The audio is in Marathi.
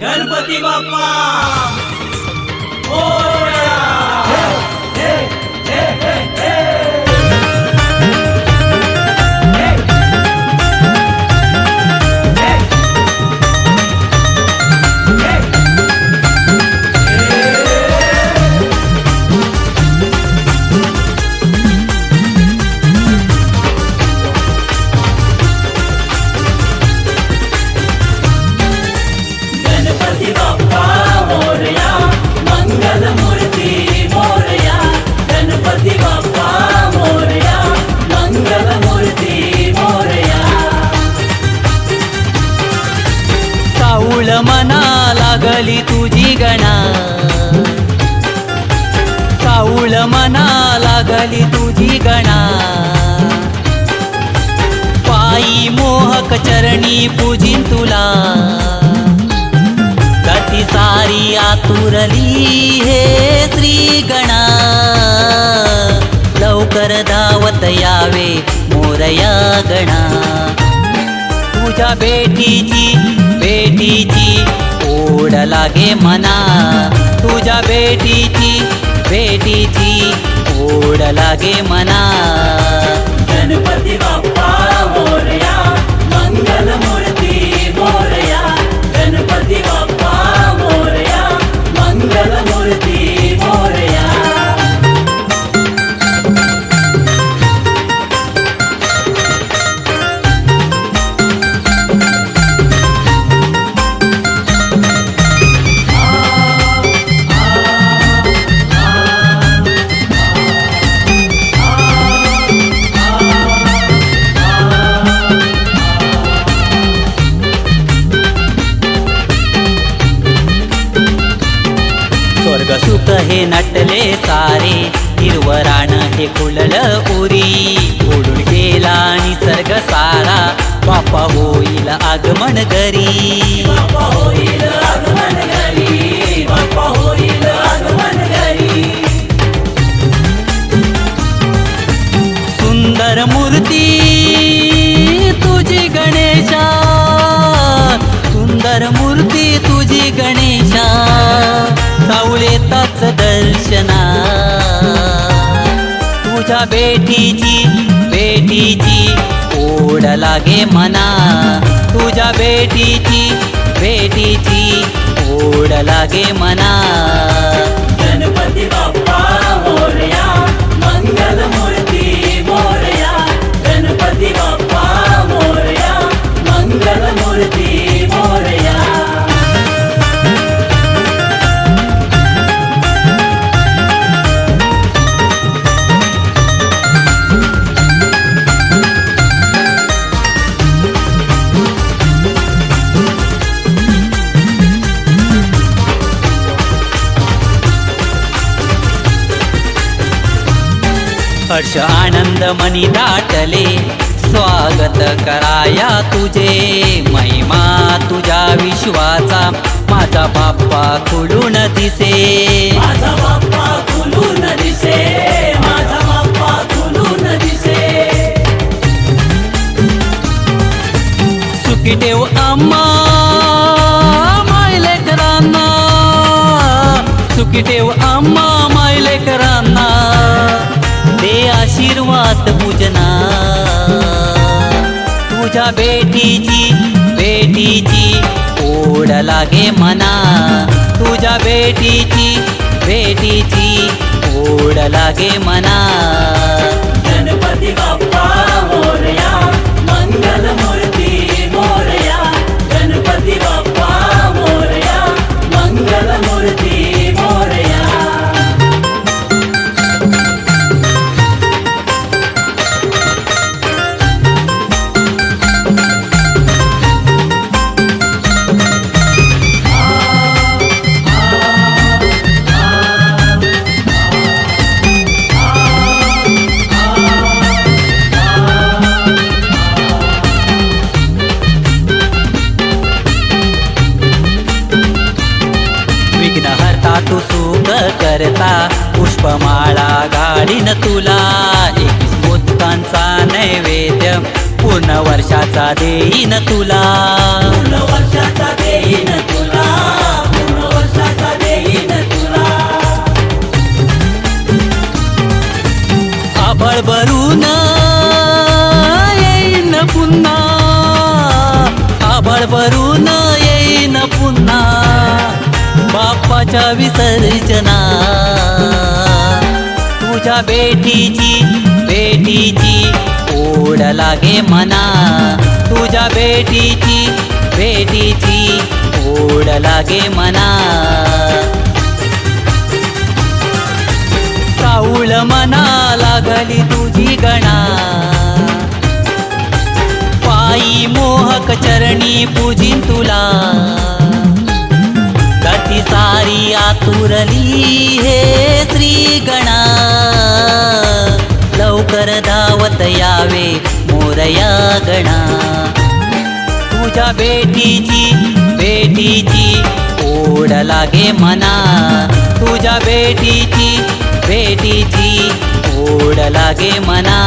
गणपती बाप्पा! झाली तुझी गणा. काऊळ मना लागली तुझी गणा. पायी मोहक चरणी पूजिन तुला. गती सारी आतुरली हे श्री गणा. लवकर धावत यावे मोरया गणा. तुझ्या बेटीची बेटीची गोड लागे मना. तुझ्या बेटीची बेटीची ओढ लागे मना. गणपती बाप्पा हे नटले सारे. हिरवराण हे फुलल उरी. ओढून गेला निसर्ग सारा. बापा होईल आगमन घरी बाप्पा होईल आगमन घरी. तुझ्या बेटीची बेटीची ओढ लागे मना. तुझ्या बेटीची बेटीची ओढ लागे मना. गणपती बाबा हर्ष आनंद मनी दाटले. स्वागत कराया तुझे. महिमा तुझ्या विश्वाचा. माझा बाप्पा खुलून दिसे. माझा बाप्पा खुलून दिसे. माझा बाप्पा खुलून दिसे. सुखी ठेव आम्हा मायलेकरांना सुखी ठेव आम्हा आशीर्वाद पूजना। तुझ्या बेटीची बेटीची ओढ लागे मना। तुझ्या बेटीची बेटीची ओढ लागे मना। गणपती पूर्ण वर्षाचा देईन तुला. पूर्ण तुला. पूर्ण भरून येईन पुन्हा. आभळ भरून येईन पुन्हा. बाप्पाच्या विसर्जना. तुझ्या बेटीची बेटीची ओढ लागे मना. तुझ्या बेटीची बेटीची ओढ लागे मना. काऊळ मना लागली तुझी गणा. पायी मोहक चरणी पूजिन तुला. सारी आतुरली हे श्री गणा. लवकर धावत यावे मोरया गणा. तुझ्या बेटीची बेटीची ओढ लागे मना. तुझ्या बेटीची बेटीची ओढ लागे मना.